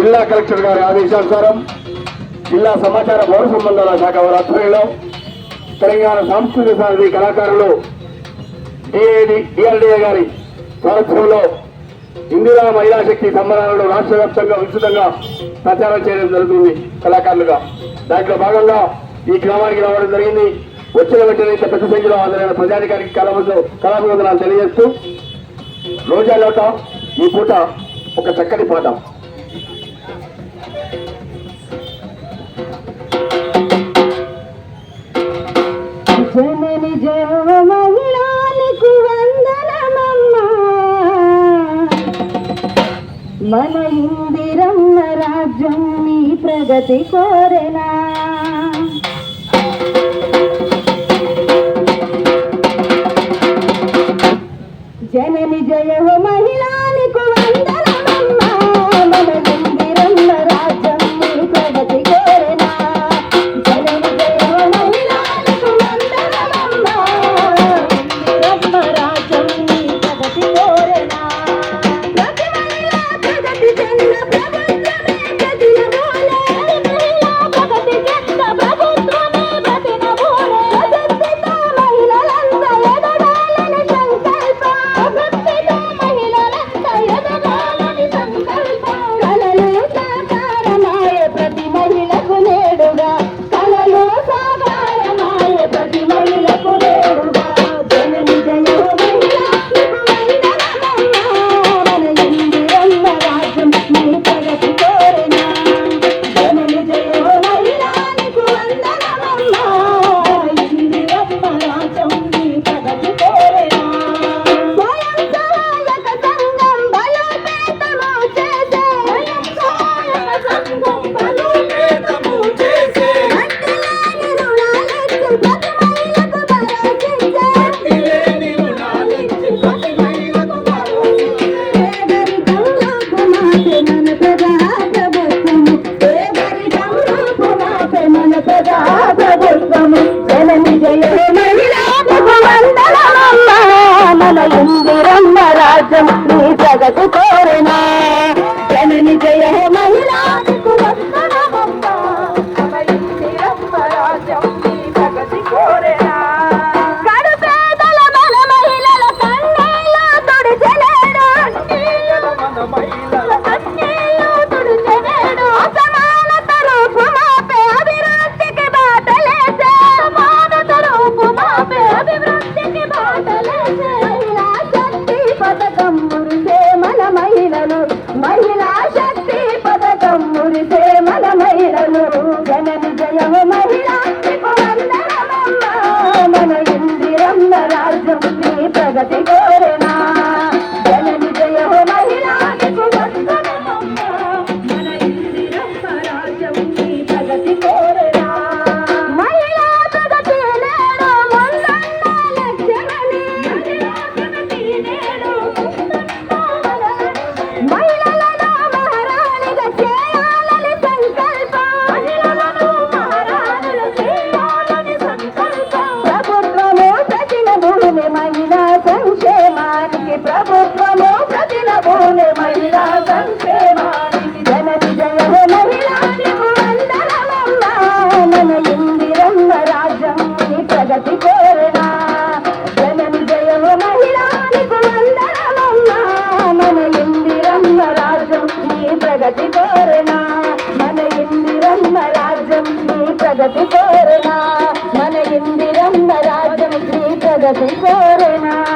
జిల్లా కలెక్టర్ గారి ఆదేశానుసారం జిల్లా సమాచార పౌర సంబంధాల శాఖ వారి ఆధ్వర్యంలో తెలంగాణ సాంస్కృతిక సాధి కళాకారులు డిఏడి డిఆర్డీఏ గారి సారథ్యంలో ఇందిరా మహిళా శక్తి సంబరాలను రాష్ట్ర వ్యాప్తంగా విస్తృతంగా ప్రచారం చేయడం జరుగుతుంది కళాకారులుగా. దాంట్లో భాగంగా ఈ గ్రామానికి రావడం జరిగింది. వచ్చిన వెంటనే ఇంత పెద్ద సంఖ్యలో హాజరైన ప్రజాధికారికి కళాబంధు కళాభివందనాలు తెలియజేస్తూ రోజాలోట ఈ పూట ఒక చక్కటి పాఠం జనని జయ మహిళానికి వందనమమ్మా. మన ఇందిరమ్మ రాజ్యం నీ ప్రగతి కోరెనా. జనని జయ మహిళలు మహిళా శక్తి పథకం మురిసే మన మహిళలు. జన విజయం మహిళా మన ఇందిరమ్మ రాజ్యం నీ ప్రగతి సంక్షేమానికి ప్రభుత్వము ప్రతిన మహిళా సంక్షేమానికి జన విజయము మహిళానికి వందనమమ్మా. మన ఇందిరమ్మ రాజ్యం ప్రగతి కోరెనా. జన విజయము మహిళానికి వందనమమ్మా. మన ఇందిరమ్మ రాజ్యం ప్రగతి కోరెనా. మన ఇందిరమ్మ రాజ్యం ప్రగతి కోరెనా. మన ఇందిరమ్మ రాజ్యం నీ ప్రగతి కోరెనా.